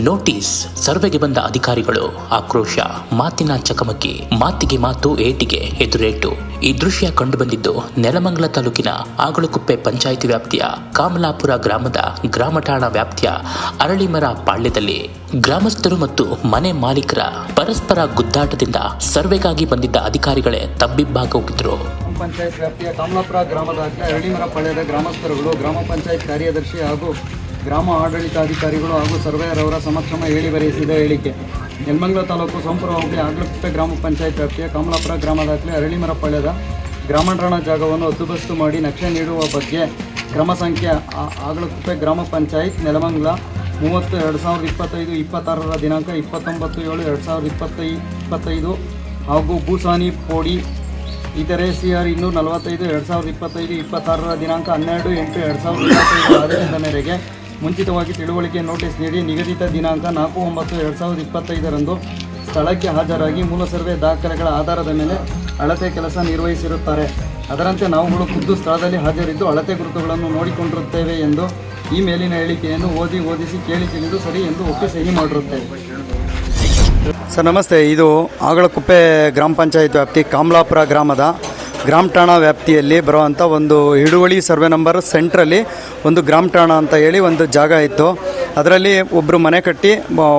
Notice ಸರ್ವೆಗೆ ಬಂದ ಅಧಿಕಾರಿಗಳು ಆಕ್ರೋಶ ಮಾತಿನ ಚಕಮಕಿ ಮಾತಿಗೆ ಮಾತು ಏಟಿಗೆ ಎದುರೇಟು. ಈ ದೃಶ್ಯ ಕಂಡುಬಂದಿದ್ದು ನೆಲಮಂಗಲ ತಾಲೂಕಿನ ಆಗಳಕುಪ್ಪೆ ಪಂಚಾಯಿತಿ ವ್ಯಾಪ್ತಿಯ ಕಾಮಲಾಪುರ ಗ್ರಾಮದ ಗ್ರಾಮಠಾಣ ವ್ಯಾಪ್ತಿಯ ಅರಳಿಮರ ಪಾಳ್ಯದಲ್ಲಿ ಗ್ರಾಮಸ್ಥರು ಮತ್ತು ಮನೆ ಮಾಲೀಕರ ಪರಸ್ಪರ ಗುದ್ದಾಟದಿಂದ ಸರ್ವೆಗಾಗಿ ಬಂದಿದ್ದ ಅಧಿಕಾರಿಗಳೇ ತಬ್ಬಿಬ್ಬಾಗ ಹೋಗಿದ್ರು ಪಂಚಾಯತ್ ವ್ಯಾಪ್ತಿಯ ಕಾಮಲಾಪುರ ಗ್ರಾಮದ ಅರಳಿಮರ ಪಾಳ್ಯದ ಗ್ರಾಮಸ್ಥರುಗಳು, ಗ್ರಾಮ ಪಂಚಾಯತ್ ಕಾರ್ಯದರ್ಶಿ ಹಾಗೂ ಗ್ರಾಮ ಆಡಳಿತಾಧಿಕಾರಿಗಳು ಹಾಗೂ ಸರ್ವೇಯರ್ ಅವರ ಸಮಕ್ಷಮ ಹೇಳಿ ಬರೆಯಿಸಿದ ಹೇಳಿಕೆ. ನೆಲಮಂಗಲ ತಾಲೂಕು ಸೋಂಪುರ ಹೋಬಳಿ ಆಗ್ಲಪ್ಪೆ ಗ್ರಾಮ ಪಂಚಾಯತ್ ವ್ಯಾಪ್ತಿಯ ಕಮಲಾಪುರ ಗ್ರಾಮದಾಗಲೇ ಅರಳಿಮರ ಪಾಳ್ಯದ ಗ್ರಾಮಾಂತರಣ ಜಾಗವನ್ನು ಹದ್ದುಬಸ್ತು ಮಾಡಿ ನಕ್ಷೆ ನೀಡುವ ಬಗ್ಗೆ ಕ್ರಮ ಸಂಖ್ಯೆ ಆ- ಆಗ್ಲಕುಪ್ಪೆ ಗ್ರಾಮ ಪಂಚಾಯತ್, ನೆಲಮಂಗ್ಲ ಮೂವತ್ತು, ಎರಡು ಸಾವಿರದ ಇಪ್ಪತ್ತೈದು, ಇಪ್ಪತ್ತಾರರ ದಿನಾಂಕ ಇಪ್ಪತ್ತೊಂಬತ್ತು ಏಳು, ಎರಡು ಸಾವಿರದ ಇಪ್ಪತ್ತೈ ಇಪ್ಪತ್ತೈದು ಹಾಗೂ ಭೂಸಾನಿ ಪೋಡಿ, ಇತರೆ ಸಿ ಆರ್ ಇನ್ನೂರ ನಲವತ್ತೈದು, ಎರಡು ಸಾವಿರದ ಇಪ್ಪತ್ತೈದು, ಇಪ್ಪತ್ತಾರರ ದಿನಾಂಕ ಹನ್ನೆರಡು, ಎಂಟು, ಎರಡು ಸಾವಿರದ ಇಪ್ಪತ್ತೈದು ಆದೇಶದ ಮೇರೆಗೆ ಮುಂಚಿತವಾಗಿ ತಿಳುವಳಿಕೆ ನೋಟಿಸ್ ನೀಡಿ ನಿಗದಿತ ದಿನಾಂಕ ನಾಲ್ಕು ಒಂಬತ್ತು ಎರಡು ಸಾವಿರದ ಇಪ್ಪತ್ತೈದರಂದು ಸ್ಥಳಕ್ಕೆ ಹಾಜರಾಗಿ ಮೂಲ ಸರ್ವೆ ದಾಖಲೆಗಳ ಆಧಾರದ ಮೇಲೆ ಅಳತೆ ಕೆಲಸ ನಿರ್ವಹಿಸಿರುತ್ತಾರೆ. ಅದರಂತೆ ನಾವುಗಳು ಖುದ್ದು ಸ್ಥಳದಲ್ಲಿ ಹಾಜರಿದ್ದು ಅಳತೆ ಗುರುತುಗಳನ್ನು ನೋಡಿಕೊಂಡಿರುತ್ತೇವೆ ಎಂದು ಈ ಮೇಲಿನ ಹೇಳಿಕೆಯನ್ನು ಓದಿ ಓದಿಸಿ ಕೇಳಿ ತಿಳಿದು ಸರಿ ಎಂದು ಒಪ್ಪಿ ಸಹಿ ಮಾಡಿರುತ್ತೇವೆ. ಸರ್, ನಮಸ್ತೆ. ಇದು ಆಗಳಕುಪ್ಪೆ ಗ್ರಾಮ ಪಂಚಾಯತ್ ವ್ಯಾಪ್ತಿ ಕಾಮಲಾಪುರ ಗ್ರಾಮದ ಗ್ರಾಮ ಠಾಣಾ ವ್ಯಾಪ್ತಿಯಲ್ಲಿ ಬರುವಂಥ ಒಂದು ಹಿಡುವಳಿ ಸರ್ವೆ ನಂಬರ್ ಸೆಂಟ್ರಲ್ಲಿ ಒಂದು ಗ್ರಾಮ ಠಾಣಾ ಅಂತ ಹೇಳಿ ಒಂದು ಜಾಗ ಇತ್ತು. ಅದರಲ್ಲಿ ಒಬ್ಬರು ಮನೆ ಕಟ್ಟಿ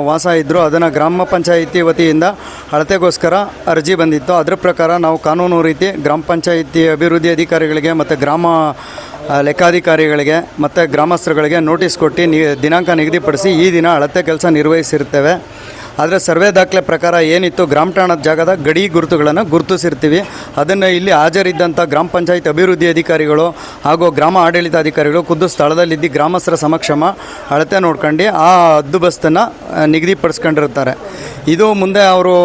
ವಾಸ ಇದ್ದರು ಅದನ್ನು ಗ್ರಾಮ ಪಂಚಾಯಿತಿ ವತಿಯಿಂದ ಅಳತೆಗೋಸ್ಕರ ಅರ್ಜಿ ಬಂದಿತ್ತು. ಅದರ ಪ್ರಕಾರ ನಾವು ಕಾನೂನು ರೀತಿ ಗ್ರಾಮ ಪಂಚಾಯಿತಿ ಅಭಿವೃದ್ಧಿ ಅಧಿಕಾರಿಗಳಿಗೆ ಮತ್ತು ಗ್ರಾಮ ಲೆಕ್ಕಾಧಿಕಾರಿಗಳಿಗೆ ಮತ್ತು ಗ್ರಾಮಸ್ಥರುಗಳಿಗೆ ನೋಟಿಸ್ ಕೊಟ್ಟು ನಿ, ದಿನಾಂಕ ನಿಗದಿಪಡಿಸಿ ಈ ದಿನ ಅಳತೆ ಕೆಲಸ ನಿರ್ವಹಿಸಿರ್ತೇವೆ. ಆದರೆ ಸರ್ವೆ ದಾಖಲೆ ಪ್ರಕಾರ ಏನಿತ್ತು ಗ್ರಾಮ ಠಾಣದ ಜಾಗದ ಗಡಿ ಗುರುತುಗಳನ್ನು ಗುರುತಿಸಿರ್ತೀವಿ. ಅದನ್ನು ಇಲ್ಲಿ ಹಾಜರಿದ್ದಂಥ ಗ್ರಾಮ ಪಂಚಾಯತ್ ಅಭಿವೃದ್ಧಿ ಅಧಿಕಾರಿಗಳು ಹಾಗೂ ಗ್ರಾಮ ಆಡಳಿತಾಧಿಕಾರಿಗಳು ಖುದ್ದು ಸ್ಥಳದಲ್ಲಿದ್ದು ಗ್ರಾಮಸ್ಥರ ಸಮಕ್ಷಮ ಅಳತೆ ನೋಡ್ಕೊಂಡು ಆ ಹದ್ದುಬಸ್ತನ್ನು ನಿಗದಿಪಡಿಸ್ಕೊಂಡಿರ್ತಾರೆ ಇದು ಮುಂದೆ ಅವರು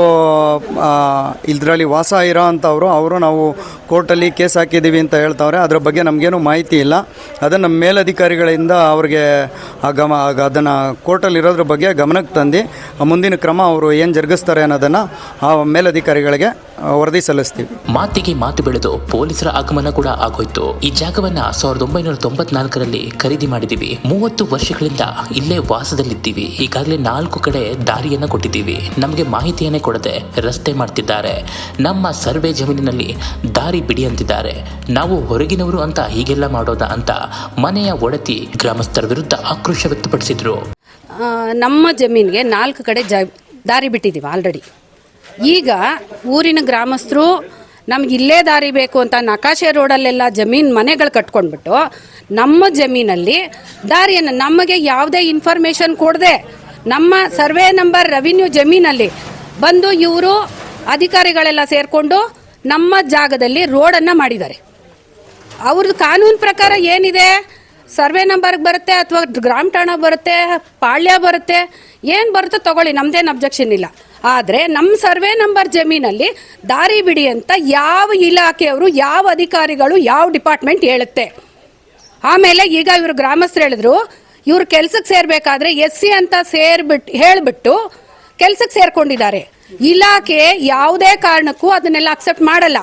ಇದರಲ್ಲಿ ವಾಸ ಇರೋ ಅಂಥವರು ಅವರು ನಾವು ಕೋರ್ಟಲ್ಲಿ ಕೇಸ್ ಹಾಕಿದ್ದೀವಿ ಅಂತ ಹೇಳ್ತಾವ್ರೆ. ಅದರ ಬಗ್ಗೆ ನಮಗೇನು ಮಾಹಿತಿ ಇಲ್ಲ. ಅದನ್ನು ಮೇಲಧಿಕಾರಿಗಳಿಂದ ಅವ್ರಿಗೆ ಆ ಗಮ ಅದನ್ನು ಕೋರ್ಟಲ್ಲಿ ಇರೋದ್ರ ಬಗ್ಗೆ ಗಮನಕ್ಕೆ ತಂದು ಮುಂದಿನ ಕ್ರಮ ಅವರು ಏನು ಜರುಗಿಸ್ತಾರೆ ಅನ್ನೋದನ್ನು ಆ ಮೇಲಧಿಕಾರಿಗಳಿಗೆ ವರದಿ ಸಲ್ಲಿಸ್ತೀವಿ. ಮಾತಿಗೆ ಮಾತು ಬೆಳೆದು ಪೊಲೀಸರ ಆಗಮನ ಕೂಡ ಆಗೋಯ್ತು. ಈ ಜಾಗವನ್ನ ಸಾವಿರದ ಒಂಬೈನೂರ ತೊಂಬತ್ನಾಲ್ಕರಲ್ಲಿ ಖರೀದಿ ಮಾಡಿದೀವಿ ಮೂವತ್ತು ವರ್ಷಗಳಿಂದ ಇಲ್ಲೇ ವಾಸದಲ್ಲಿದ್ದೀವಿ. ಈಗಾಗಲೇ ನಾಲ್ಕು ಕಡೆ ದಾರಿಯನ್ನ ಕೊಟ್ಟಿದ್ದೀವಿ. ನಮಗೆ ಮಾಹಿತಿಯನ್ನೇ ಕೊಡದೆ ರಸ್ತೆ ಮಾಡ್ತಿದ್ದಾರೆ. ನಮ್ಮ ಸರ್ವೆ ಜಮೀನಿನಲ್ಲಿ ದಾರಿ ಬಿಡಿ ಅಂತಿದ್ದಾರೆ. ನಾವು ಹೊರಗಿನವರು ಅಂತ ಹೀಗೆಲ್ಲ ಮಾಡೋದ ಅಂತ ಮನೆಯ ಒಡತಿ ಗ್ರಾಮಸ್ಥರ ವಿರುದ್ಧ ಆಕ್ರೋಶ ವ್ಯಕ್ತಪಡಿಸಿದ್ರು. ನಮ್ಮ ಜಮೀನಿಗೆ ನಾಲ್ಕು ಕಡೆ ಜ ದಾರಿ ಬಿಟ್ಟಿದ್ದೀವಿ ಆಲ್ರೆಡಿ ಈಗ ಊರಿನ ಗ್ರಾಮಸ್ಥರು ನಮ್ಗೆ ಇಲ್ಲೇ ದಾರಿ ಬೇಕು ಅಂತ ನಕಾಶೆ ರೋಡಲ್ಲೆಲ್ಲ ಜಮೀನು ಮನೆಗಳು ಕಟ್ಕೊಂಡ್ಬಿಟ್ಟು ನಮ್ಮ ಜಮೀನಲ್ಲಿ ದಾರಿಯನ್ನು ನಮಗೆ ಯಾವುದೇ ಇನ್ಫಾರ್ಮೇಷನ್ ಕೊಡದೆ ನಮ್ಮ ಸರ್ವೆ ನಂಬರ್ ರೆವಿನ್ಯೂ ಜಮೀನಲ್ಲಿ ಬಂದು ಇವರು ಅಧಿಕಾರಿಗಳೆಲ್ಲ ಸೇರಿಕೊಂಡು ನಮ್ಮ ಜಾಗದಲ್ಲಿ ರೋಡನ್ನು ಮಾಡಿದ್ದಾರೆ. ಅವ್ರದ್ದು ಕಾನೂನು ಪ್ರಕಾರ ಏನಿದೆ? ಸರ್ವೆ ನಂಬರ್ಗೆ ಬರುತ್ತೆ ಅಥವಾ ಗ್ರಾಮ ಠಾಣ ಬರುತ್ತೆ, ಪಾಳ್ಯ ಬರುತ್ತೆ, ಏನು ಬರುತ್ತೋ ತಗೊಳ್ಳಿ, ನಮ್ದೇನು ಅಬ್ಜೆಕ್ಷನ್ ಇಲ್ಲ. ಆದರೆ ನಮ್ಮ ಸರ್ವೆ ನಂಬರ್ ಜಮೀನಲ್ಲಿ ದಾರಿ ಬಿಡಿ ಅಂತ ಯಾವ ಇಲಾಖೆಯವರು, ಯಾವ ಅಧಿಕಾರಿಗಳು, ಯಾವ ಡಿಪಾರ್ಟ್ಮೆಂಟ್ ಹೇಳುತ್ತೆ. ಆಮೇಲೆ ಈಗ ಇವರು ಗ್ರಾಮಸ್ಥರು ಹೇಳಿದ್ರು, ಇವ್ರು ಕೆಲ್ಸಕ್ಕೆ ಸೇರಬೇಕಾದ್ರೆ ಎಸ್ ಸಿ ಅಂತ ಸೇರ್ಬಿಟ್ಟು ಹೇಳ್ಬಿಟ್ಟು ಕೆಲ್ಸಕ್ಕೆ ಸೇರ್ಕೊಂಡಿದ್ದಾರೆ. ಇಲಾಖೆ ಯಾವುದೇ ಕಾರಣಕ್ಕೂ ಅದನ್ನೆಲ್ಲ ಅಕ್ಸೆಪ್ಟ್ ಮಾಡಲ್ಲ.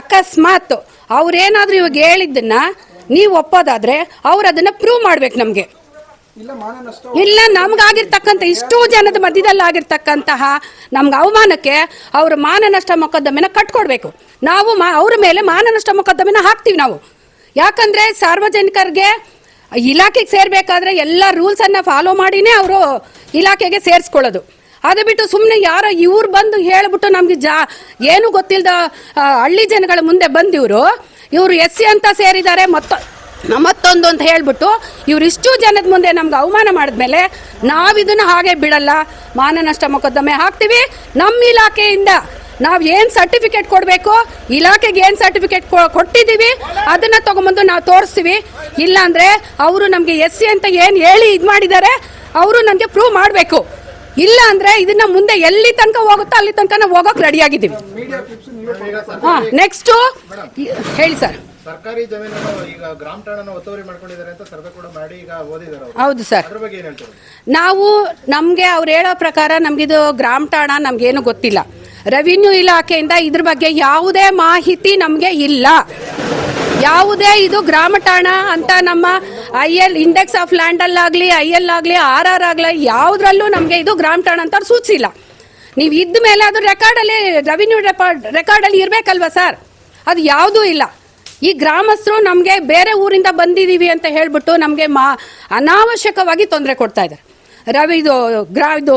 ಅಕಸ್ಮಾತ್ ಅವ್ರೇನಾದ್ರೂ ಇವಾಗ ಹೇಳಿದ್ದನ್ನ ನೀವು ಒಪ್ಪೋದಾದ್ರೆ ಅವ್ರು ಅದನ್ನ ಪ್ರೂವ್ ಮಾಡ್ಬೇಕು ನಮ್ಗೆ. ಇಲ್ಲ ನಮ್ಗಾಗಿರ್ತಕ್ಕಂಥ ಇಷ್ಟು ಜನದ ಮಧ್ಯದಲ್ಲಿ ಆಗಿರ್ತಕ್ಕಂತಹ ನಮ್ಗೆ ಅವಮಾನಕ್ಕೆ ಅವ್ರ ಮಾನನಷ್ಟ ಮೊಕದ್ದಮೆನ ಕಟ್ಕೊಡ್ಬೇಕು. ನಾವು ಮಾ ಅವ್ರ ಮೇಲೆ ಮಾನನಷ್ಟ ಮೊಕದ್ದಮೆನ ಹಾಕ್ತೀವಿ ನಾವು. ಯಾಕಂದ್ರೆ ಸಾರ್ವಜನಿಕರಿಗೆ ಇಲಾಖೆಗೆ ಸೇರ್ಬೇಕಾದ್ರೆ ಎಲ್ಲ ರೂಲ್ಸ್ ಅನ್ನ ಫಾಲೋ ಮಾಡಿನೇ ಅವರು ಇಲಾಖೆಗೆ ಸೇರಿಸ್ಕೊಳ್ಳೋದು. ಅದು ಬಿಟ್ಟು ಸುಮ್ಮನೆ ಯಾರೋ ಇವ್ರು ಬಂದು ಹೇಳ್ಬಿಟ್ಟು ನಮಗೆ ಜಾ ಏನು ಗೊತ್ತಿಲ್ಲದ ಹಳ್ಳಿ ಜನಗಳ ಮುಂದೆ ಬಂದಿವರು ಇವರು ಎಸ್ ಸಿ ಅಂತ ಸೇರಿದ್ದಾರೆ, ಮತ್ತ ಮತ್ತೊಂದು ಅಂತ ಹೇಳ್ಬಿಟ್ಟು ಇವರಿಷ್ಟು ಜನದ ಮುಂದೆ ನಮ್ಗೆ ಅವಮಾನ ಮಾಡಿದ್ಮೇಲೆ ನಾವಿದನ್ನ ಹಾಗೆ ಬಿಡಲ್ಲ. ಮಾನನಷ್ಟ ಮೊಕದ್ದಮೆ ಹಾಕ್ತೀವಿ. ನಮ್ಮ ಇಲಾಖೆಯಿಂದ ನಾವು ಏನು ಸರ್ಟಿಫಿಕೇಟ್ ಕೊಡಬೇಕು, ಇಲಾಖೆಗೆ ಏನು ಸರ್ಟಿಫಿಕೇಟ್ ಕೊಟ್ಟಿದ್ದೀವಿ, ಅದನ್ನ ತಗೊಂಬಂದು ನಾವು ತೋರಿಸ್ತೀವಿ. ಇಲ್ಲಾಂದರೆ ಅವರು ನಮಗೆ ಎಸ್ ಸಿ ಅಂತ ಏನು ಹೇಳಿ ಇದು ಮಾಡಿದ್ದಾರೆ, ಅವರು ನನಗೆ ಪ್ರೂವ್ ಮಾಡಬೇಕು. ಇಲ್ಲ ಅಂದ್ರೆ ಇದನ್ನ ಮುಂದೆ ಎಲ್ಲಿ ತನಕ ಹೋಗುತ್ತೋ ಅಲ್ಲಿ ತನಕ ನಾವು ಹೋಗೋಕೆ ರೆಡಿ ಆಗಿದ್ದೀವಿ. ಹಾ ನೆಕ್ಸ್ಟ್ ಹೇಳಿ ಸರ್ ಸರ್ಕಾರಿ ಜಮೀನನ್ನು ಈಗ ಗ್ರಾಮ ಠಾಣನ ಒತ್ತುವರಿ ಮಾಡ್ಕೊಂಡಿದ್ದಾರೆ ಅಂತ ಸರ್ವೆ ಕೂಡ ಮಾಡಿ ಈಗ ಓದಿದ್ದಾರೆ ಅವರು. ಹೌದು ಸರ್ ಅದ್ರ ಬಗ್ಗೆ ಏನ್ ಹೇಳ್ತಾರೆ? ನಾವು ನಮಗೆ ಅವ್ರು ಹೇಳೋ ಪ್ರಕಾರ ನಮಗಿದು ಗ್ರಾಮ ಠಾಣ ನಮಗೇನು ಗೊತ್ತಿಲ್ಲ. ರೆವಿನ್ಯೂ ಇಲಾಖೆಯಿಂದ ಇದ್ರ ಬಗ್ಗೆ ಯಾವುದೇ ಮಾಹಿತಿ ನಮಗೆ ಇಲ್ಲ. ಯಾವುದೇ ಇದು ಗ್ರಾಮ ಠಾಣ ಅಂತ ನಮ್ಮ I L index of land ಅಲ್ಲಾಗ್ಲಿ I L ಆಗಲಿ, ಆರ್ ಆರ್ ಆಗಲಿ, ಯಾವ್ದ್ರಲ್ಲೂ ನಮಗೆ ಇದು ಗ್ರಾಮ ಠಾಣ ಅಂತ ಸೂಚಿಸಿಲ್ಲ. ನೀವು ಇದ್ದ ಮೇಲೆ ಅದು ರೆಕಾರ್ಡಲ್ಲಿ ರೆವಿನ್ಯೂ ರೆಕಾರ್ಡ್ ರೆಕಾರ್ಡಲ್ಲಿ ಇರ್ಬೇಕಲ್ವಾ ಸರ್? ಅದು ಯಾವುದೂ ಇಲ್ಲ. ಈ ಗ್ರಾಮಸ್ಥರು ನಮಗೆ ಬೇರೆ ಊರಿಂದ ಬಂದಿದ್ದೀವಿ ಅಂತ ಹೇಳ್ಬಿಟ್ಟು ನಮಗೆ ಮಾ, ಅನಾವಶ್ಯಕವಾಗಿ ತೊಂದರೆ ಕೊಡ್ತಾ ಇದ್ದಾರೆ ರವಿ ಇದು, ಗ್ರಾ, ಇದು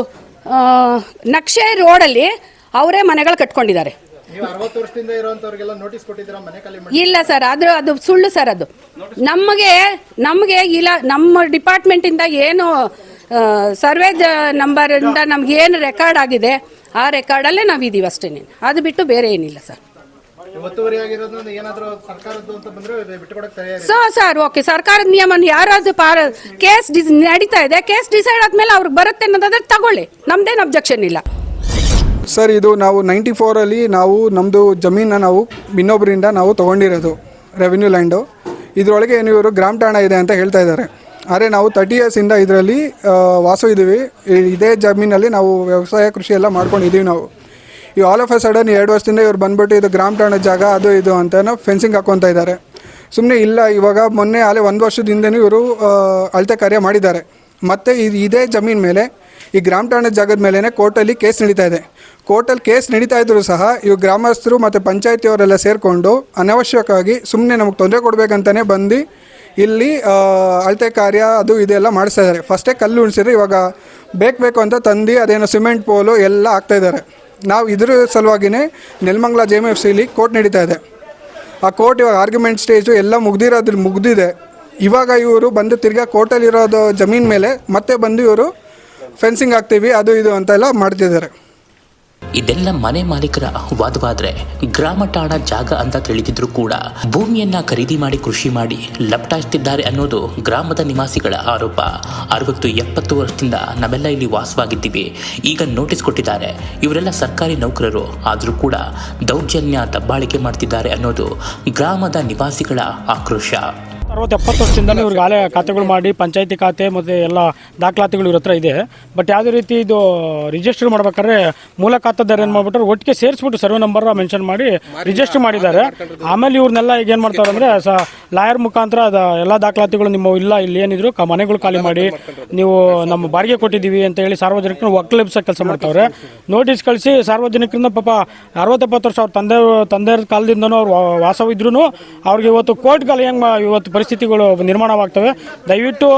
ನಕ್ಷೆ ರೋಡಲ್ಲಿ ಅವರೇ ಮನೆಗಳು ಕಟ್ಕೊಂಡಿದ್ದಾರೆ. ನೀವು ಅರವತ್ತು ವರ್ಷದಿಂದ ಇರುವಂತವ್ರಿಗೆಲ್ಲ ನೋಟಿಸ್ ಕೊಟ್ಟಿದ್ದೀರಾ? ಮನೆ ಖಾಲಿ ಮಾಡಿ. ಇಲ್ಲ ಸರ್ ಆದ್ರೂ ಅದು ಸುಳ್ಳು ಸರ್ ಅದು. ನಮಗೆ ನಮಗೆ ಇಲ್ಲ ನಮ್ಮ ಡಿಪಾರ್ಟ್ಮೆಂಟಿಂದ ಏನು ಸರ್ವೆ ನಂಬರ್ ಇಂದ ನಮ್ಗೆ ಏನು ರೆಕಾರ್ಡ್ ಆಗಿದೆ ಆ ರೆಕಾರ್ಡಲ್ಲೇ ನಾವು ಇದೀವಿ ಅಷ್ಟೇ ಅದು ಬಿಟ್ಟು ಬೇರೆ ಏನಿಲ್ಲ ಸರ್. ಒತ್ತುವರಿ ಆಗಿರೋದ್ರಿಂದ ಏನಾದರೂ ಸರ್ಕಾರದ್ದು ಅಂತ ಬಂದ್ರೆ ಬಿಟ್ಟುಕೊಡಕ್ಕೆ ತಯಾರಿ ಸೊ ಸರ್ ಓಕೆ ಸರ್ಕಾರದ ನಿಯಮ ಯಾರಾದ್ರೂ ಪಾರ ಕೇಸ್ ಡಿಸ್ ನಡೀತಾ ಇದೆ ಕೇಸ್ ಡಿಸೈಡ್ ಆದ್ಮೇಲೆ ಅವ್ರಿಗೆ ಬರುತ್ತೆ ಅನ್ನೋದಾದ್ರೆ ತಗೊಳ್ಳಿ. ನಮ್ದೇನು ಅಬ್ಜೆಕ್ಷನ್ ಇಲ್ಲ. ಸರ್, ಇದು ನಾವು ನೈಂಟಿ ಫೋರಲ್ಲಿ ನಾವು ನಮ್ಮದು ಜಮೀನ ನಾವು ಇನ್ನೊಬ್ಬರಿಂದ ನಾವು ತೊಗೊಂಡಿರೋದು ರೆವಿನ್ಯೂ ಲ್ಯಾಂಡು ಇದರೊಳಗೆ ಏನು ಇವರು ಗ್ರಾಮ ಠಾಣ ಇದೆ ಅಂತ ಹೇಳ್ತಾ ಇದ್ದಾರೆ. ಆದರೆ ನಾವು ತರ್ಟಿ ಇಯರ್ಸಿಂದ ಇದರಲ್ಲಿ ವಾಸ ಇದ್ದೀವಿ. ಇದೇ ಜಮೀನಲ್ಲಿ ನಾವು ವ್ಯವಸಾಯ ಕೃಷಿ ಎಲ್ಲ ಮಾಡ್ಕೊಂಡಿದ್ದೀವಿ ನಾವು. ಈ ಆಲ್ ಆಫ್ ಅ ಸಡನ್ ಎರಡು ವರ್ಷದಿಂದ ಇವ್ರು ಬಂದ್ಬಿಟ್ಟು ಇದು ಗ್ರಾಮ ಠಾಣ ಜಾಗ, ಅದು ಇದು ಅಂತ ಫೆನ್ಸಿಂಗ್ ಹಾಕ್ಕೊತಾ ಇದ್ದಾರೆ. ಸುಮ್ಮನೆ ಇಲ್ಲ, ಇವಾಗ ಮೊನ್ನೆ ಅಲ್ಲೇ ಒಂದು ವರ್ಷದ ಹಿಂದೆನೂ ಇವರು ಅಳತೆ ಕಾರ್ಯ ಮಾಡಿದ್ದಾರೆ. ಮತ್ತು ಇದು ಇದೇ ಜಮೀನು ಮೇಲೆ, ಈ ಗ್ರಾಮ ಠಾಣದ ಜಾಗದ ಮೇಲೇ ಕೋರ್ಟಲ್ಲಿ ಕೇಸ್ ನಡೀತಾ ಇದೆ. ಕೋರ್ಟಲ್ಲಿ ಕೇಸ್ ನಡೀತಾ ಇದ್ರು ಸಹ ಇವು ಗ್ರಾಮಸ್ಥರು ಮತ್ತು ಪಂಚಾಯತಿಯವರೆಲ್ಲ ಸೇರಿಕೊಂಡು ಅನವಶ್ಯಕವಾಗಿ ಸುಮ್ಮನೆ ನಮಗೆ ತೊಂದರೆ ಕೊಡಬೇಕಂತಲೇ ಬಂದು ಇಲ್ಲಿ ಅಳತೆ ಕಾರ್ಯ ಅದು ಇದೆಲ್ಲ ಮಾಡಿಸ್ತಾ ಇದ್ದಾರೆ. ಫಸ್ಟೇ ಕಲ್ಲು ಉಣಿಸಿದ್ರೆ ಇವಾಗ ಬೇಕು ಬೇಕು ಅಂತ ತಂದು ಅದೇನೋ ಸಿಮೆಂಟ್ ಪೋಲು ಎಲ್ಲ ಹಾಕ್ತಾ ಇದ್ದಾರೆ. ನಾವು ಇದ್ರ ಸಲುವಾಗಿನೇ ನೆಲಮಂಗಲ ಜೆ ಎಂ ಎಫ್ ಸಿಲಿ ಕೋರ್ಟ್ ನಡೀತಾ ಇದೆ. ಆ ಕೋರ್ಟ್ ಇವಾಗ ಆರ್ಗ್ಯುಮೆಂಟ್ ಸ್ಟೇಜು ಎಲ್ಲ ಮುಗ್ದಿರೋದ್ರ ಮುಗ್ದಿದೆ. ಇವಾಗ ಇವರು ಬಂದು ತಿರ್ಗಾ ಕೋರ್ಟಲ್ಲಿರೋದು ಜಮೀನ್ ಮೇಲೆ ಮತ್ತೆ ಬಂದು ಇವರು ಫೆನ್ಸಿಂಗ್ ಹಾಕ್ತೀವಿ, ಅದು ಇದು ಅಂತೆಲ್ಲ ಮಾಡ್ತಿದ್ದಾರೆ. ಇದೆಲ್ಲ ಮನೆ ಮಾಲೀಕರ ವಾದವಾದ್ರೆ ಗ್ರಾಮ ಠಾಣ ಜಾಗ ಅಂತ ತಿಳಿದಿದ್ರು ಕೂಡ ಭೂಮಿಯನ್ನ ಖರೀದಿ ಮಾಡಿ ಕೃಷಿ ಮಾಡಿ ಲಪಟಾಯಿಸ್ತಿದ್ದಾರೆ ಅನ್ನೋದು ಗ್ರಾಮದ ನಿವಾಸಿಗಳ ಆರೋಪ. ಅರವತ್ತು ಎಪ್ಪತ್ತು ವರ್ಷದಿಂದ ನಾವೆಲ್ಲ ಇಲ್ಲಿ ವಾಸವಾಗಿದ್ದೀವಿ. ಈಗ ನೋಟಿಸ್ ಕೊಟ್ಟಿದ್ದಾರೆ. ಇವರೆಲ್ಲ ಸರ್ಕಾರಿ ನೌಕರರು. ಆದರೂ ಕೂಡ ದೌರ್ಜನ್ಯ ದಬ್ಬಾಳಿಕೆ ಮಾಡ್ತಿದ್ದಾರೆ ಅನ್ನೋದು ಗ್ರಾಮದ ನಿವಾಸಿಗಳ ಆಕ್ರೋಶ. ಅರವತ್ತು ಎಪ್ಪತ್ತು ವರ್ಷದಿಂದ ಇವ್ರಿಗೆ ಆಲೆ ಖಾತೆಗಳು ಮಾಡಿ ಪಂಚಾಯತಿ ಖಾತೆ ಮತ್ತು ಎಲ್ಲ ದಾಖಲಾತಿಗಳು ಇವ್ರ ಹತ್ರ ಇದೆ. ಬಟ್ ಯಾವುದೇ ರೀತಿ ಇದು ರಿಜಿಸ್ಟರ್ ಮಾಡ್ಬೇಕಾದ್ರೆ ಮೂಲ ಖಾತೆದಾರ ಏನು ಮಾಡ್ಬಿಟ್ರೆ ಒಟ್ಟಿಗೆ ಸೇರಿಸ್ಬಿಟ್ಟು ಸರ್ವೆ ನಂಬರ್ ಮೆನ್ಷನ್ ಮಾಡಿ ರಿಜಿಸ್ಟರ್ ಮಾಡಿದ್ದಾರೆ. ಆಮೇಲೆ ಇವ್ರನ್ನೆಲ್ಲ ಈಗ ಏನು ಮಾಡ್ತಾರೆ ಅಂದರೆ ಸ ಲಾಯರ್ ಮುಖಾಂತರ ಅದ ಎಲ್ಲ ದಾಖಲಾತಿಗಳು ನಿಮ್ಮ ಇಲ್ಲ ಇಲ್ಲಿ ಏನಿದ್ರು ಕ ಮನೆಗಳು ಖಾಲಿ ಮಾಡಿ ನೀವು ನಮ್ಮ ಬಾಡಿಗೆ ಕೊಟ್ಟಿದ್ದೀವಿ ಅಂತ ಹೇಳಿ ಸಾರ್ವಜನಿಕರನ್ನ ಒಕ್ಕಲೆಬ್ಸೋ ಕೆಲಸ ಮಾಡ್ತಾವ್ರೆ. ನೋಟಿಸ್ ಕಳಿಸಿ ಸಾರ್ವಜನಿಕರಿಂದ ಪಾಪ ಅರವತ್ತೆಪ್ಪತ್ತು ವರ್ಷ ಅವ್ರ ತಂದೆ ತಂದೆಯ ಕಾಲದಿಂದನೂ ಅವ್ರು ವಾಸವಿದ್ರು ಅವ್ರಿಗೆ ಇವತ್ತು ಕೋರ್ಟ್ಗಳು ಹೆಂಗೆ ಇವತ್ತು ಪರಿಸ್ಥಿತಿಗಳು ನಿರ್ಮಾಣವಾಗ್ತವೆ. ದಯವಿಟ್ಟು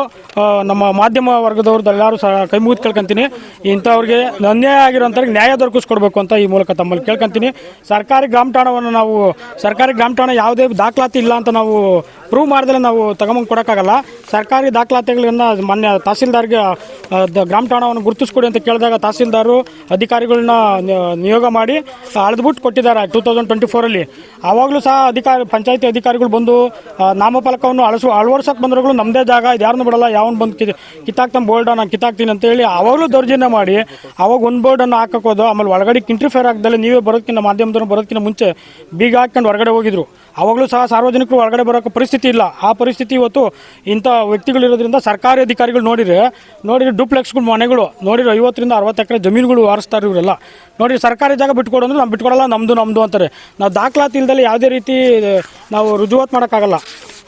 ನಮ್ಮ ಮಾಧ್ಯಮ ವರ್ಗದವ್ರದ್ದು ಎಲ್ಲರೂ ಸಹ ಕೈ ಮುಗಿದು ಕೇಳ್ಕೊಂತೀನಿ. ಇಂಥವ್ರಿಗೆ ಅನ್ಯಾಯ ಆಗಿರೋಂಥವ್ರಿಗೆ ನ್ಯಾಯ ದೊರಕಿಸ್ಕೊಡ್ಬೇಕು ಅಂತ ಈ ಮೂಲಕ ತಮ್ಮಲ್ಲಿ ಕೇಳ್ಕೊಂತೀನಿ. ಸರ್ಕಾರಿ ಗ್ರಾಮಠಾಣವನ್ನು ನಾವು ಸರ್ಕಾರಿ ಗ್ರಾಮಠಾಣ ಯಾವುದೇ ದಾಖಲಾತಿ ಇಲ್ಲ ಅಂತ ನಾವು ಪ್ರೂವ್ ಮಾಡಿದ್ರೆ ನಾವು ತಗೊಂಬಂದು ಕೊಡೋಕ್ಕಾಗಲ್ಲ. ಸರ್ಕಾರಿ ದಾಖಲಾತಿಗಳನ್ನ ಮೊನ್ನೆ ತಹಸೀಲ್ದಾರ್ಗೆ ಗ್ರಾಮಠಾಣವನ್ನು ಗುರುತಿಸ್ಕೊಡಿ ಅಂತ ಕೇಳಿದಾಗ ತಹಸೀಲ್ದಾರು ಅಧಿಕಾರಿಗಳನ್ನ ನಿಯೋಗ ಮಾಡಿ ಅಳೆದ್ಬಿಟ್ಟು ಕೊಟ್ಟಿದ್ದಾರೆ ಟೂ ತೌಸಂಡ್ ಟ್ವೆಂಟಿ ಫೋರಲ್ಲಿ ಆವಾಗಲೂ ಸಹ ಅಧಿಕಾರಿ ಪಂಚಾಯತಿ ಅಧಿಕಾರಿಗಳು ಬಂದು ಆ, ನಾಮಫಲಕವನ್ನು ಅಳಸು ಅಳವಡ್ಸಕ್ಕೆ ಬಂದ್ರುಗಳು ನಮ್ಮದೇ ಜಾಗ, ಇದು ಯಾರನ್ನೂ ಬಿಡಲ್ಲ, ಯಾವನ್ ಬಂದು ಕಿ ಕಿತ್ತಾಕ್ತಾನೆ ಬೋರ್ಡ್ ನಾನು ಕಿತ್ತಾಕ್ತೀನಿ ಅಂತ ಹೇಳಿ ಆವಾಗಲೂ ದೌರ್ಜನ್ಯ ಮಾಡಿ, ಅವಾಗ ಒಂದು ಬೋರ್ಡನ್ನು ಹಾಕೋದು ಆಮೇಲೆ ಒಳಗಡೆ ಇಂಟರ್ಫೇರ್ ಆಗ್ದಲೆ ನೀವೇ ಬರೋದಕ್ಕಿಂತ ಮಾಧ್ಯಮದವ್ರು ಬರೋದಕ್ಕಿಂತ ಮುಂಚೆ ಬೀಗ ಹಾಕ್ಕೊಂಡು ಹೊರಗಡೆ ಹೋಗಿದ್ರು. ಅವಾಗಲೂ ಸಹ ಸಾರ್ವಜನಿಕರು ಒಳಗಡೆ ಬರೋಕೆ ಪರಿಸ್ಥಿತಿ ಇಲ್ಲ. ಆ ಪರಿಸ್ಥಿತಿ ಇವತ್ತು ಇಂಥ ವ್ಯಕ್ತಿಗಳಿರೋದ್ರಿಂದ ಸರ್ಕಾರಿ ಅಧಿಕಾರಿಗಳು ನೋಡಿದ್ರೆ ನೋಡಿದ್ರೆ ಡೂಪ್ಲೆಕ್ಸ್ಗಳು, ಮನೆಗಳು, ನೋಡಿದ್ರೆ ಐವತ್ತರಿಂದ ಅರವತ್ತು ಎಕರೆ ಜಮೀನುಗಳು ವಾರಿಸ್ತಾರೆ ಇವರೆಲ್ಲ ನೋಡಿ ಸರ್ಕಾರಿ ಜಾಗ ಬಿಟ್ಕೊಡು ಅಂದ್ರೆ ನಾವು ಬಿಟ್ಕೊಡಲ್ಲ ನಮ್ಮದು ನಮ್ಮದು ಅಂತಾರೆ. ನಾವು ದಾಖಲಾತಿ ಇಲ್ದಲೆ ಯಾವುದೇ ರೀತಿ ನಾವು ರುಜುವಾತು ಮಾಡೋಕ್ಕಾಗಲ್ಲ.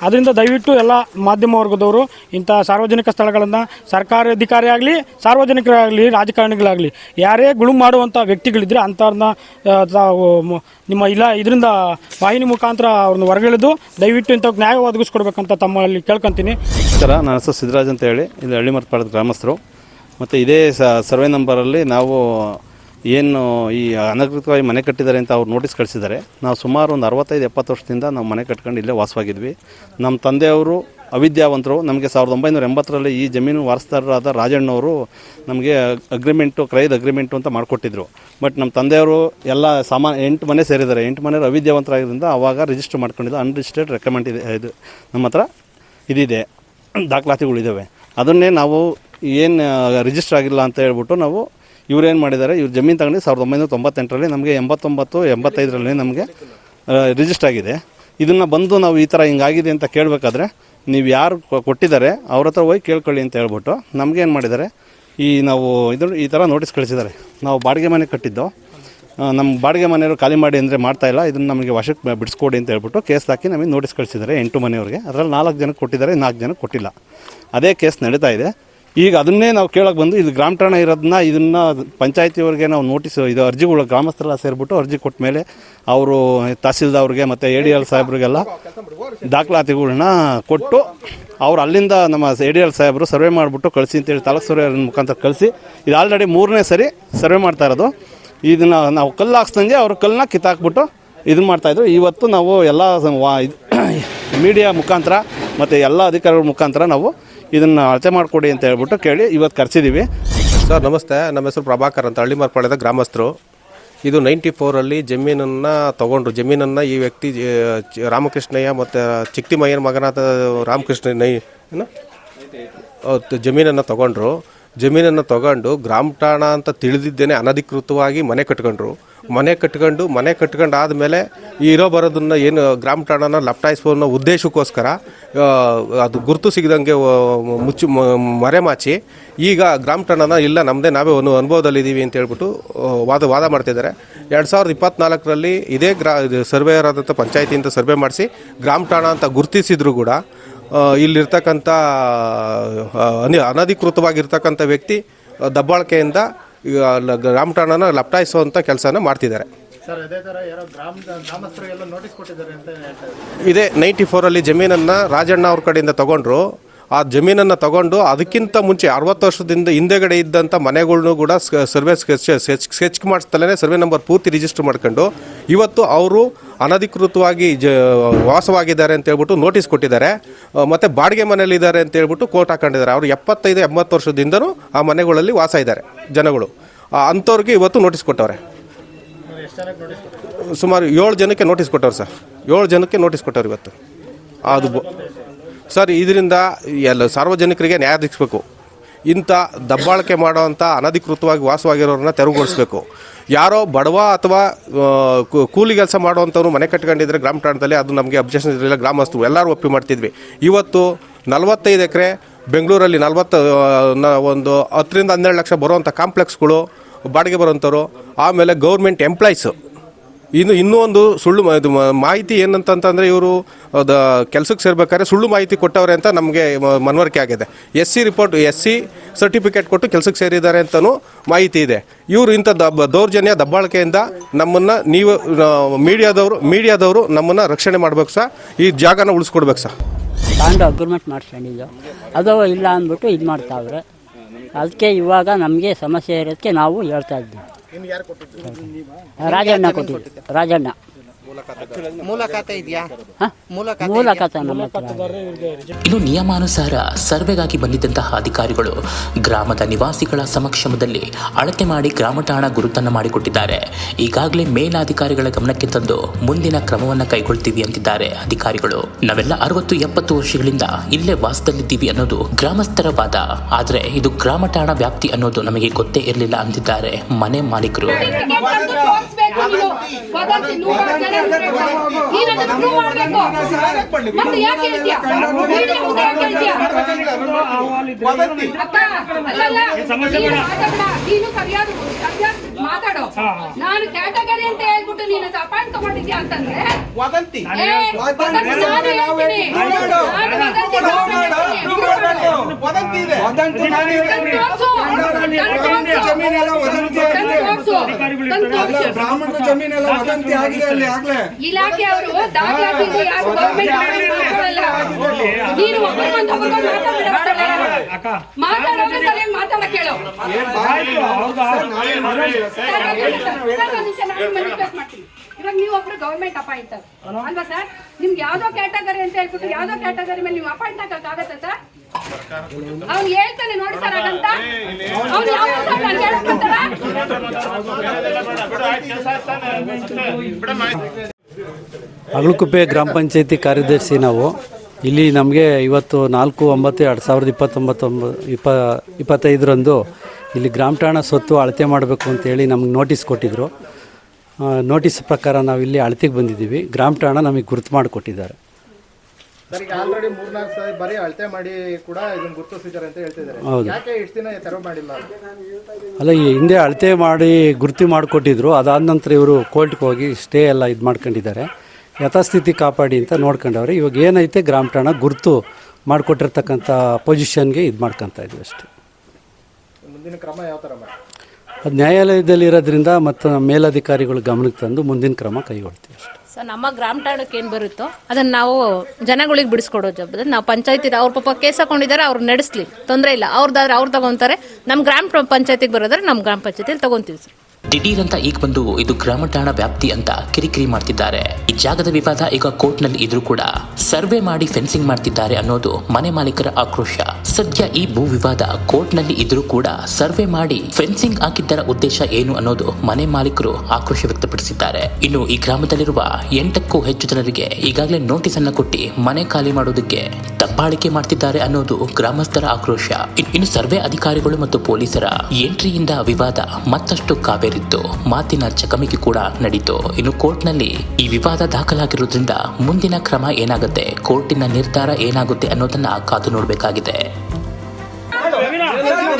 ಅದರಿಂದ ದಯವಿಟ್ಟು ಎಲ್ಲ ಮಾಧ್ಯಮ ವರ್ಗದವರು, ಇಂಥ ಸಾರ್ವಜನಿಕ ಸ್ಥಳಗಳನ್ನು ಸರ್ಕಾರಿ ಅಧಿಕಾರಿ ಆಗಲಿ, ಸಾರ್ವಜನಿಕರಾಗಲಿ, ರಾಜಕಾರಣಿಗಳಾಗಲಿ, ಯಾರೇ ಗುಳು ಮಾಡುವಂಥ ವ್ಯಕ್ತಿಗಳಿದ್ರೆ ಅಂಥವ್ರನ್ನ ನಿಮ್ಮ ಇಲ್ಲ ಇದರಿಂದ ವಾಹಿನಿ ಮುಖಾಂತರ ಅವ್ರನ್ನ ಹೊರಗಿಳಿದು ದಯವಿಟ್ಟು ಇಂಥ ನ್ಯಾಯ ಒದಗಿಸ್ಕೊಡ್ಬೇಕಂತ ತಮ್ಮಲ್ಲಿ ಕೇಳ್ಕೊತೀನಿ. ನಮಸ್ಕಾರ, ನನ್ನ ಹೆಸರು ಸಿದ್ದರಾಜ್ ಅಂತ ಹೇಳಿ. ಇಲ್ಲಿ ಹಳ್ಳಿಮರಪಾಳ್ಯದ ಗ್ರಾಮಸ್ಥರು. ಮತ್ತು ಇದೇ ಸರ್ವೆ ನಂಬರಲ್ಲಿ ನಾವು ಏನು ಈ ಅನಧಿಕೃತವಾಗಿ ಮನೆ ಕಟ್ಟಿದ್ದಾರೆ ಅಂತ ಅವ್ರು ನೋಟಿಸ್ ಕಳಿಸಿದ್ದಾರೆ. ನಾವು ಸುಮಾರು ಒಂದು ಅರವತ್ತೈದು ಎಪ್ಪತ್ತು ವರ್ಷದಿಂದ ನಾವು ಮನೆ ಕಟ್ಕೊಂಡು ಇಲ್ಲೇ ವಾಸವಾಗಿದ್ವಿ. ನಮ್ಮ ತಂದೆಯವರು ಅವಿದ್ಯಾವಂತರು. ನಮಗೆ ಸಾವಿರದ ಒಂಬೈನೂರ ಎಂಬತ್ತರಲ್ಲಿ ಈ ಜಮೀನು ವಾರಸ್ದಾರರಾದ ರಾಜಣ್ಣವರು ನಮಗೆ ಅಗ್ರಿಮೆಂಟು ಕ್ರಯದ ಅಗ್ರಿಮೆಂಟು ಅಂತ ಮಾಡಿಕೊಟ್ಟಿದ್ರು. ಬಟ್ ನಮ್ಮ ತಂದೆಯವರು ಎಲ್ಲ ಸಾಮಾನ್ ಎಂಟು ಮನೆ ಸೇರಿದ್ದಾರೆ. ಎಂಟು ಮನೆಯವರು ಅವಿದ್ಯಾವಂತರಾಗಿದ್ದರಿಂದ ಆವಾಗ ರಿಜಿಸ್ಟರ್ ಮಾಡ್ಕೊಂಡಿದ್ದು ಅನ್ರಿಜಿಸ್ಟರ್ಡ್ ರೆಕಮೆಂಡ್ ಇದೆ, ಇದು ನಮ್ಮ ಹತ್ರ ಇದಿದೆ. ದಾಖಲಾತಿಗಳಿದ್ದಾವೆ ಅದನ್ನೇ ನಾವು ಏನು ರಿಜಿಸ್ಟರ್ ಆಗಿಲ್ಲ ಅಂತ ಹೇಳ್ಬಿಟ್ಟು ನಾವು ಇವ್ರೇನು ಮಾಡಿದ್ದಾರೆ, ಇವ್ರು ಜಮೀನು ತಗೊಂಡು ಸಾವಿರದ ಒಂಬೈನೂರ ತೊಂಬತ್ತೆಂಟರಲ್ಲಿ ನಮಗೆ ಎಂಬತ್ತೊಂಬತ್ತು, ಎಂಬತ್ತೈದರಲ್ಲಿ ನಮಗೆ ರಿಜಿಸ್ಟರ್ ಆಗಿದೆ. ಇದನ್ನು ಬಂದು ನಾವು ಈ ಥರ ಹಿಂಗಾಗಿದೆ ಅಂತ ಕೇಳಬೇಕಾದ್ರೆ ನೀವು ಯಾರು ಕೊಟ್ಟಿದ್ದಾರೆ, ಅವ್ರ ಹತ್ರ ಹೋಗಿ ಕೇಳ್ಕೊಳ್ಳಿ ಅಂತ ಹೇಳ್ಬಿಟ್ಟು ನಮಗೇನು ಮಾಡಿದ್ದಾರೆ, ಈ ನಾವು ಇದು ಈ ಥರ ನೋಟಿಸ್ ಕಳಿಸಿದ್ದಾರೆ. ನಾವು ಬಾಡಿಗೆ ಮನೆ ಕಟ್ಟಿದ್ದು. ನಮ್ಮ ಬಾಡಿಗೆ ಮನೆಯವರು ಖಾಲಿ ಮಾಡಿ ಅಂದರೆ ಮಾಡ್ತಾ ಇಲ್ಲ, ಇದನ್ನು ನಮಗೆ ವಶಕ್ಕೆ ಬಿಡಿಸ್ಕೊಡಿ ಅಂತ ಹೇಳ್ಬಿಟ್ಟು ಕೇಸ್ ಹಾಕಿ ನಮಗೆ ನೋಟಿಸ್ ಕಳಿಸಿದ್ದಾರೆ ಎಂಟು ಮನೆಯವ್ರಿಗೆ. ಅದರಲ್ಲಿ ನಾಲ್ಕು ಜನಕ್ಕೆ ಕೊಟ್ಟಿದ್ದಾರೆ, ನಾಲ್ಕು ಜನಕ್ಕೆ ಕೊಟ್ಟಿಲ್ಲ. ಅದೇ ಕೇಸ್ ನಡೀತಾ ಇದೆ. ಈಗ ಅದನ್ನೇ ನಾವು ಕೇಳೋಕೆ ಬಂದು ಇದು ಗ್ರಾಮ ಠಾಣೆ ಇರೋದನ್ನ ಇದನ್ನ ಪಂಚಾಯತಿಯವ್ರಿಗೆ ನಾವು ನೋಟಿಸ್, ಇದು ಅರ್ಜಿಗಳು ಗ್ರಾಮಸ್ಥರೆಲ್ಲ ಸೇರಿಬಿಟ್ಟು ಅರ್ಜಿ ಕೊಟ್ಟ ಮೇಲೆ ಅವರು ತಹಸೀಲ್ದಾರ್ಗೆ ಮತ್ತು ಎ ಡಿ ಎಲ್ ಸಾಹೇಬ್ರಿಗೆಲ್ಲ ದಾಖಲಾತಿಗಳನ್ನ ಕೊಟ್ಟು ಅವ್ರು ಅಲ್ಲಿಂದ ನಮ್ಮ ಎ ಡಿ ಎಲ್ ಸಾಹೇಬರು ಸರ್ವೆ ಮಾಡಿಬಿಟ್ಟು ಕಳಿಸಿ ಅಂತೇಳಿ ತಾಲೂಕು ಸರ್ವೆ ಮುಖಾಂತರ ಕಳಿಸಿ, ಇದು ಆಲ್ರೆಡಿ ಮೂರನೇ ಸರಿ ಸರ್ವೆ ಮಾಡ್ತಾ ಇರೋದು. ಇದನ್ನು ನಾವು ಕಲ್ಲು ಹಾಕ್ಸ್ದಂಗೆ ಅವರು ಕಲ್ಲನ್ನ ಕಿತ್ತಾಕ್ಬಿಟ್ಟು ಇದನ್ನ ಮಾಡ್ತಾಯಿದ್ರು ಇವತ್ತು ನಾವು ಎಲ್ಲ ಮೀಡಿಯಾ ಮುಖಾಂತರ ಮತ್ತು ಎಲ್ಲ ಅಧಿಕಾರಿಗಳ ಮುಖಾಂತರ ನಾವು ಇದನ್ನು ಅಳತೆ ಮಾಡಿಕೊಡಿ ಅಂತ ಹೇಳ್ಬಿಟ್ಟು ಕೇಳಿ ಇವತ್ತು ಕರೆಸಿದ್ದೀವಿ ಸರ್, ನಮಸ್ತೆ. ನಮ್ಮ ಹೆಸರು ಪ್ರಭಾಕರ್ ಅಂತ ಹಳ್ಳಿ ಮಾರ್ಪಾಳ್ಯದ ಗ್ರಾಮಸ್ಥರು. ಇದು ನೈಂಟಿ ಫೋರಲ್ಲಿ ಜಮೀನನ್ನು ತೊಗೊಂಡ್ರು. ಜಮೀನನ್ನು ಈ ವ್ಯಕ್ತಿ ರಾಮಕೃಷ್ಣಯ್ಯ ಮತ್ತು ಚಿಕ್ತಿಮಯ್ಯನ ಮಗನಾದ ರಾಮಕೃಷ್ಣ ನೈ ಜಮೀನನ್ನು ತೊಗೊಂಡ್ರು. ಜಮೀನನ್ನು ತಗೊಂಡು ಗ್ರಾಮ ಠಾಣ ಅಂತ ತಿಳಿದಿದ್ದೇನೆ ಅನಧಿಕೃತವಾಗಿ ಮನೆ ಕಟ್ಕೊಂಡ್ರು. ಮನೆ ಕಟ್ಕೊಂಡು ಮನೆ ಕಟ್ಕೊಂಡು ಆದಮೇಲೆ ಇರೋ ಬರೋದನ್ನ ಏನು ಗ್ರಾಮ ಠಾಣನ ಲಪ್ಟಾಯಿಸ್ಬೋ ಅನ್ನೋ ಉದ್ದೇಶಕ್ಕೋಸ್ಕರ ಅದು ಗುರುತು ಸಿಗದಂಗೆ ಮುಚ್ಚಿ ಮರೆಮಾಚಿ ಈಗ ಗ್ರಾಮ ಠಾಣನ ಇಲ್ಲ ನಮ್ಮದೇ ನಾವೇ ಒಂದು ಅನುಭವದಲ್ಲಿದ್ದೀವಿ ಅಂತ ಹೇಳ್ಬಿಟ್ಟು ವಾದ ವಾದ ಮಾಡ್ತಿದ್ದಾರೆ ಎರಡು ಸಾವಿರದ ಇಪ್ಪತ್ನಾಲ್ಕರಲ್ಲಿ ಇದೇ ಗ್ರಾ ಸರ್ವೇಯರ್ ಆದಂಥ ಪಂಚಾಯತಿಯಿಂದ ಸರ್ವೆ ಮಾಡಿಸಿ, ಗ್ರಾಮ ಠಾಣ ಅಂತ ಗುರುತಿಸಿದ್ರು ಕೂಡ ಇಲ್ಲಿರ್ತಕ್ಕಂಥ ಅನಿ, ಅನಧಿಕೃತವಾಗಿರ್ತಕ್ಕಂಥ ವ್ಯಕ್ತಿ ದಬ್ಬಾಳಿಕೆಯಿಂದ ಈಗ ಲ- ಗ್ರಾಮ ಠಾಣನ ಲಪ್ಟಾಯಿಸುವಂಥ ಕೆಲಸನ ಮಾಡ್ತಿದ್ದಾರೆ. ಸರ್ ಅದೇ ತರ ಯಾರೋ ಗ್ರಾಮ ಗ್ರಾಮಸ್ಥರಿಗೆಲ್ಲ ನೋಟಿಸ್ ಕೊಟ್ಟಿದ್ದಾರೆ ಅಂತ ಹೇಳ್ತಾ ಇದ್ದಾರೆ. ಇದೇ ನೈಂಟಿ ಫೋರಲ್ಲಿ ಜಮೀನನ್ನು ರಾಜಣ್ಣ ಅವ್ರ ಕಡೆಯಿಂದ ತಗೊಂಡ್ರು. ಆ ಜಮೀನನ್ನು ತಗೊಂಡು ಅದಕ್ಕಿಂತ ಮುಂಚೆ ಅರವತ್ತು ವರ್ಷದಿಂದ ಹಿಂದೆಗಡೆ ಇದ್ದಂಥ ಮನೆಗಳನ್ನೂ ಕೂಡ ಸರ್ವೆ ಸ್ಕೆಚ್ ಸ್ಕೆಚ್ ಮಾಡಿಸ್ತಲೇ ಸರ್ವೆ ನಂಬರ್ ಪೂರ್ತಿ ರಿಜಿಸ್ಟರ್ ಮಾಡ್ಕೊಂಡು ಇವತ್ತು ಅವರು ಅನಧಿಕೃತವಾಗಿ ಜ, ವಾಸವಾಗಿದ್ದಾರೆ ಅಂತ ಹೇಳ್ಬಿಟ್ಟು ನೋಟಿಸ್ ಕೊಟ್ಟಿದ್ದಾರೆ. ಮತ್ತು ಬಾಡಿಗೆ ಮನೆಯಲ್ಲಿದ್ದಾರೆ ಅಂತ ಹೇಳ್ಬಿಟ್ಟು ಕೋರ್ಟ್ ಹಾಕೊಂಡಿದ್ದಾರೆ. ಅವರು ಎಪ್ಪತ್ತೈದು, ಎಂಬತ್ತು ವರ್ಷದಿಂದನೂ ಆ ಮನೆಗಳಲ್ಲಿ ವಾಸ ಇದ್ದಾರೆ ಜನಗಳು. ಅಂಥವ್ರಿಗೆ ಇವತ್ತು ನೋಟಿಸ್ ಕೊಟ್ಟವ್ರೆ. ಸುಮಾರು ಏಳು ಜನಕ್ಕೆ ನೋಟಿಸ್ ಕೊಟ್ಟವ್ರು ಸರ್. ಏಳು ಜನಕ್ಕೆ ನೋಟಿಸ್ ಕೊಟ್ಟವ್ರು ಇವತ್ತು. ಅದು ಸರ್, ಇದರಿಂದ ಎಲ್ಲ ಸಾರ್ವಜನಿಕರಿಗೆ ನ್ಯಾಯ ಒದಗಿಸ್ಬೇಕು ಇಂಥ ದಬ್ಬಾಳಿಕೆ ಮಾಡುವಂಥ ಅನಧಿಕೃತವಾಗಿ ವಾಸವಾಗಿರೋರನ್ನ ತೆರವುಗೊಳಿಸ್ಬೇಕು. ಯಾರೋ ಬಡವ ಅಥವಾ ಕೂಲಿ ಕೆಲಸ ಮಾಡುವಂಥವ್ರು ಮನೆ ಕಟ್ಕೊಂಡಿದ್ರೆ ಗ್ರಾಮ ಠಾಣದಲ್ಲಿ ಅದು ನಮಗೆ ಅಬ್ಜೆಕ್ಷನ್ ಇರಲಿಲ್ಲ, ಗ್ರಾಮಸ್ಥರು ಎಲ್ಲರೂ ಒಪ್ಪಿ ಮಾಡ್ತಿದ್ವಿ. ಇವತ್ತು ನಲವತ್ತೈದು ಎಕರೆ, ಬೆಂಗಳೂರಲ್ಲಿ ನಲ್ವತ್ತು ಒಂದು ಹತ್ತರಿಂದ ಹನ್ನೆರಡು ಲಕ್ಷ ಬರುವಂಥ ಕಾಂಪ್ಲೆಕ್ಸ್ಗಳು, ಬಾಡಿಗೆ ಬರುವಂಥವ್ರು, ಆಮೇಲೆ ಗೌರ್ಮೆಂಟ್ ಎಂಪ್ಲಾಯ್ಸು. ಇನ್ನು ಇನ್ನೂ ಒಂದು ಸುಳ್ಳು ಮಾಹಿತಿ ಏನಂತಂತಂದರೆ ಇವರು ದ ಕೆಲಸಕ್ಕೆ ಸೇರ್ಬೇಕಾದ್ರೆ ಸುಳ್ಳು ಮಾಹಿತಿ ಕೊಟ್ಟವ್ರೆ ಅಂತ ನಮಗೆ ಮನವರಿಕೆ ಆಗಿದೆ. S C report S C certificate ಕೊಟ್ಟು ಕೆಲಸಕ್ಕೆ ಸೇರಿದ್ದಾರೆ ಅಂತಲೂ ಮಾಹಿತಿ ಇದೆ. ಇವರು ಇಂಥ ದಬ್ಬ ದೌರ್ಜನ್ಯ, ದಬ್ಬಾಳಿಕೆಯಿಂದ ನಮ್ಮನ್ನು ನೀವು ಮೀಡಿಯಾದವರು ಮೀಡಿಯಾದವರು ನಮ್ಮನ್ನು ರಕ್ಷಣೆ ಮಾಡ್ಬೇಕು ಸರ್. ಈ ಜಾಗನ ಉಳಿಸ್ಕೊಡ್ಬೇಕು ಸರ್. ಅಗ್ರಿಮೆಂಟ್ ಮಾಡಿಸ್ಕೊಂಡಿದ್ದು ಅದು ಇಲ್ಲ ಅಂದ್ಬಿಟ್ಟು ಇದು ಮಾಡ್ತಾವ್ರೆ. ಅದಕ್ಕೆ ಇವಾಗ ನಮಗೆ ಸಮಸ್ಯೆ ಇರೋದಕ್ಕೆ ನಾವು ಹೇಳ್ತಾ ಇದ್ದೀವಿ. ರಾಜಣ್ಣ ಕೊಟ್ಟಿದ್ದು. ರಾಜಣ್ಣ. ಮೂಲ ಖಾತೆ ಇದೆಯಾ? ಮೂಲ ಖಾತೆ ನಮ್ಮ ಇನ್ನು ನಿಯಮಾನುಸಾರ ಸರ್ವೆಗಾಗಿ ಬಂದಿದ್ದಂತಹ ಅಧಿಕಾರಿಗಳು ಗ್ರಾಮದ ನಿವಾಸಿಗಳ ಸಮಕ್ಷಮದಲ್ಲಿ ಅಳತೆ ಮಾಡಿ ಗ್ರಾಮ ಠಾಣ ಗುರುತನ್ನ ಮಾಡಿಕೊಟ್ಟಿದ್ದಾರೆ. ಈಗಾಗಲೇ ಮೇಲಾಧಿಕಾರಿಗಳ ಗಮನಕ್ಕೆ ತಂದು ಮುಂದಿನ ಕ್ರಮವನ್ನು ಕೈಗೊಳ್ತೀವಿ ಅಂತಿದ್ದಾರೆ ಅಧಿಕಾರಿಗಳು. ನಾವೆಲ್ಲ ಅರವತ್ತು ಎಪ್ಪತ್ತು ವರ್ಷಗಳಿಂದ ಇಲ್ಲೇ ವಾಸದಲ್ಲಿದ್ದೀವಿ ಅನ್ನೋದು ಗ್ರಾಮಸ್ಥರ ವಾದ ಆದರೆ ಇದು ಗ್ರಾಮ ಠಾಣ ವ್ಯಾಪ್ತಿ ಅನ್ನೋದು ನಮಗೆ ಗೊತ್ತೇ ಇರಲಿಲ್ಲ ಅಂತಿದ್ದಾರೆ ಮನೆ ಮಾಲೀಕರು. ಮತ್ತೆ ಯಾಕೆ ಹೇಳ್ತೀಯ? ಮೀಡಿಯಾ ಮುಂದೆ ಯಾಕೆ ಹೇಳ್ತೀಯ? ಅಪ್ಪ, ಅಲ್ಲಲ್ಲ, ನೀನು ಮಾತಾಡ್ಬೇಡ. ನೀನು ಸರಿಯಾದ ಸರಿಯಾದ ಮಾತಾಡು ನಾನು ಕ್ಯಾಟಗರಿ ಅಂತ ಹೇಳ್ಬಿಟ್ಟು ನೀನು ಅಪಾಯಿಂಟ್ ತಗೊಂಡಿದ್ಯಾ ಅಂತಂದ್ರೆ ವದಂತಿ ವದಂತಿ ಇದೆ ವದಂತಿ. ಜಮೀನೆಲ್ಲ ವದಂತಿ ಆಗಿದೆ. ತಂದು ತೋರ್ಸು. ತಂದು ಅಲ್ಲ, ತೋರ್ಸು. ಬ್ರಾಹ್ಮಣರ ಜಮೀನೆಲ್ಲ ವದಂತಿ ಆಗಿದೆ ಅಲ್ಲಿ ಆಗ್ಲೇ. ಇಲಾಖೆ ಅವರು ದಾಖಲಾತಿಗೂ ಯಾರು? ಗೌರ್ಮೆಂಟ್ ಮಾಡ್ಕೊಳ್ಳಲ್ಲ ನೀನು ಒಬ್ಬರು ಬಂದು ಒಬ್ಬರು ಮಾತಾಡ ಮಾತಾಡೋದು ಸರಿಯಾಗಿ ಮಾತಾಡಕ್ ಸರ್, ಮಾಡ್ತೀನಿ. ಇವಾಗ ನೀವು ಒಬ್ರು ಗೌರ್ಮೆಂಟ್ ಅಪಾಯಿಂಟ್ ಅಲ್ವಾ ಸರ್? ನಿಮ್ಗೆ ಯಾವ್ದೋ ಕ್ಯಾಟಗರಿ ಅಂತ ಹೇಳ್ಬಿಟ್ಟು ಯಾವ್ದೋ ಕ್ಯಾಟಗರಿ ಮೇಲೆ ನೀವು ಅಪಾಯಿಂಟ್ ಆಗಕ್ ಆಗತ್ತಾ ಸರ್? ಅವ್ನು ಹೇಳ್ತಾನೆ ನೋಡಿ ಸರ್ ಹಾಗಂತ. ಅವ್ನು ಯಾವ ಸರ್ ಗ್ರಾಮ ಪಂಚಾಯತಿ ಕಾರ್ಯದರ್ಶಿ ನಾವು. ಇಲ್ಲಿ ನಮಗೆ ಇವತ್ತು ನಾಲ್ಕು ಒಂಬತ್ತು ಎರಡು ಸಾವಿರದ ಇಪ್ಪತ್ತೊಂಬತ್ತೊಂಬ ಇಪ್ಪ ಇಪ್ಪತ್ತೈದರಂದು ಇಲ್ಲಿ ಗ್ರಾಮ ಠಾಣ ಸ್ವತ್ತು ಅಳತೆ ಮಾಡಬೇಕು ಅಂತೇಳಿ ನಮ್ಗೆ ನೋಟಿಸ್ ಕೊಟ್ಟಿದ್ದರು ನೋಟಿಸ್ ಪ್ರಕಾರ ನಾವು ಇಲ್ಲಿ ಅಳತೆಗೆ ಬಂದಿದ್ದೀವಿ. ಗ್ರಾಮ ಠಾಣ ನಮಗೆ ಗುರುತು ಮಾಡಿಕೊಟ್ಟಿದ್ದಾರೆ. ಸರ್ ಈಗ ಆಲ್ರೆಡಿ ಮೂರ್ನಾಲ್ಕು ಸಾರಿ ಬರೀ ಅಳತೆ ಮಾಡಿ ಕೂಡ ಇದನ್ನ ಗುರುತಿಸಿದ್ದಾರೆ ಅಂತ ಹೇಳ್ತಿದ್ದಾರೆ ಹೌದು. ಯಾಕೆ ಇಷ್ಟು ದಿನ ತೆರವು ಮಾಡಿಲ್ಲ ಅಲ್ಲ ಈ ಹಿಂದೆ ಅಳತೆ ಮಾಡಿ ಗುರುತಿ ಮಾಡಿಕೊಟ್ಟಿದ್ರು ಅದಾದ ನಂತರ ಇವರು ಕೋರ್ಟ್ಗೆ ಹೋಗಿ ಸ್ಟೇ ಎಲ್ಲ ಇದು ಮಾಡ್ಕೊಂಡಿದ್ದಾರೆ. ಯಥಾಸ್ಥಿತಿ ಕಾಪಾಡಿ ಅಂತ ನೋಡ್ಕೊಂಡವ್ರೆ. ಇವಾಗ ಏನೈತೆ ಗ್ರಾಮ ಠಾಣ ಗುರುತು ಮಾಡಿಕೊಟ್ಟಿರ್ತಕ್ಕಂಥ ಪೊಸಿಷನ್ಗೆ ಇದು ಮಾಡ್ಕೊತಾ ಇದ್ವಿ ಅಷ್ಟೇ. ಮುಂದಿನ ಕ್ರಮ ಯಾವ ಥರ ಮಾಡಿ? ಅದು ನ್ಯಾಯಾಲಯದಲ್ಲಿ ಇರೋದ್ರಿಂದ ಮತ್ತು ಮೇಲಧಿಕಾರಿಗಳು ಗಮನಕ್ಕೆ ತಂದು ಮುಂದಿನ ಕ್ರಮ ಕೈಗೊಳ್ತೀವಿ ಅಷ್ಟೇ. ಸೊ ನಮ್ಮ ಗ್ರಾಮ ಠಾಣಕ್ಕೆ ಏನು ಬರುತ್ತೋ ಅದನ್ನು ನಾವು ಜನಗಳಿಗೆ ಬಿಡಿಸ್ಕೊಡೋ ಜವಾಬ್ದಾರಿ. ನಾವು ಪಂಚಾಯತಿ ಅವ್ರ ಪಾಪ ಕೇಸ್ ಹಾಕೊಂಡಿದ್ದಾರೆ ಅವ್ರು ನಡೆಸ್ಲಿ. ತೊಂದರೆ ಇಲ್ಲ. ಅವ್ರದ್ದಾದ್ರೆ ಅವ್ರು ತಗೊಂತಾರೆ. ನಮ್ಮ ಗ್ರಾಮ ಪಂಚಾಯತಿಗೆ ಬರೋದ್ರೆ ನಮ್ಮ ಗ್ರಾಮ ಪಂಚಾಯತಿಯಲ್ಲಿ ತಗೊಂತೀವಿ ಸರ್. ದಿಢೀರ್ ಅಂತ ಈಗ ಬಂದು ಇದು ಗ್ರಾಮ ಠಾಣಾ ವ್ಯಾಪ್ತಿ ಅಂತ ಕಿರಿಕಿರಿ ಮಾಡ್ತಿದ್ದಾರೆ. ಈ ಜಾಗದ ವಿವಾದ ಈಗ ಕೋರ್ಟ್ನಲ್ಲಿ ಇದ್ರೂ ಕೂಡ. ಸರ್ವೆ ಮಾಡಿ ಫೆನ್ಸಿಂಗ್ ಮಾಡ್ತಿದ್ದಾರೆ ಅನ್ನೋದು ಮನೆ ಮಾಲೀಕರ ಆಕ್ರೋಶ. ಸದ್ಯ ಈ ಭೂ ವಿವಾದ ಕೋರ್ಟ್ನಲ್ಲಿ ಇದ್ರೂ ಕೂಡ ಸರ್ವೆ ಮಾಡಿ ಫೆನ್ಸಿಂಗ್ ಹಾಕಿದ್ದರ ಉದ್ದೇಶ ಏನು ಅನ್ನೋದು ಮನೆ ಮಾಲೀಕರು ಆಕ್ರೋಶ ವ್ಯಕ್ತಪಡಿಸಿದ್ದಾರೆ. ಇನ್ನು ಈ ಗ್ರಾಮದಲ್ಲಿರುವ ಎಂಟಕ್ಕೂ ಹೆಚ್ಚು ಜನರಿಗೆ ಈಗಾಗಲೇ ನೋಟಿಸ್ ಅನ್ನ ಕೊಟ್ಟಿ ಮನೆ ಖಾಲಿ ಮಾಡೋದಕ್ಕೆ ದಬ್ಬಾಳಿಕೆ ಮಾಡ್ತಿದ್ದಾರೆ ಅನ್ನೋದು ಗ್ರಾಮಸ್ಥರ ಆಕ್ರೋಶ. ಇನ್ನು ಸರ್ವೆ ಅಧಿಕಾರಿಗಳು ಮತ್ತು ಪೊಲೀಸರ ಎಂಟ್ರಿಯಿಂದ ವಿವಾದ ಮತ್ತಷ್ಟು ಕಾವೇರಿತ್ತು ಮಾತಿನ ಚಕಮಕಿ ಕೂಡ ನಡೀತು. ಇನ್ನು ಕೋರ್ಟ್ನಲ್ಲಿ ಈ ವಿವಾದ ದಾಖಲಾಗಿರುವುದರಿಂದ ಮುಂದಿನ ಕ್ರಮ ಏನಾಗುತ್ತೆ? ಕೋರ್ಟಿನ ನಿರ್ಧಾರ ಏನಾಗುತ್ತೆ ಅನ್ನೋದನ್ನ ಕಾದು ನೋಡಬೇಕಾಗಿದೆ.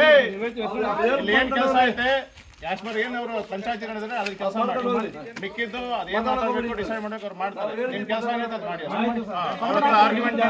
ಏ, ಇಲ್ಲಿ ಏನ್ ಕೆಲಸ ಐತೆ ಯಾಶ್ಮರ್ ಏನ್ ಅವರು ಪಂಚಾಯತಿ ನಡೆದ್ರೆ ಅದ್ರ ಕೆಲಸ ಮಾಡಿ ಮಿಕ್ಕಿದ್ದು ಅದೇನ್ ಡಿಸೈಡ್ ಮಾಡ್ಬೇಕು ಅವ್ರು ಮಾಡ್ತಾರೆ ನಿಮ್ ಕೆಲಸ ಏನೈತೆ ಮಾಡಿ ಆರ್ಗ್ಯುಮೆಂಟ್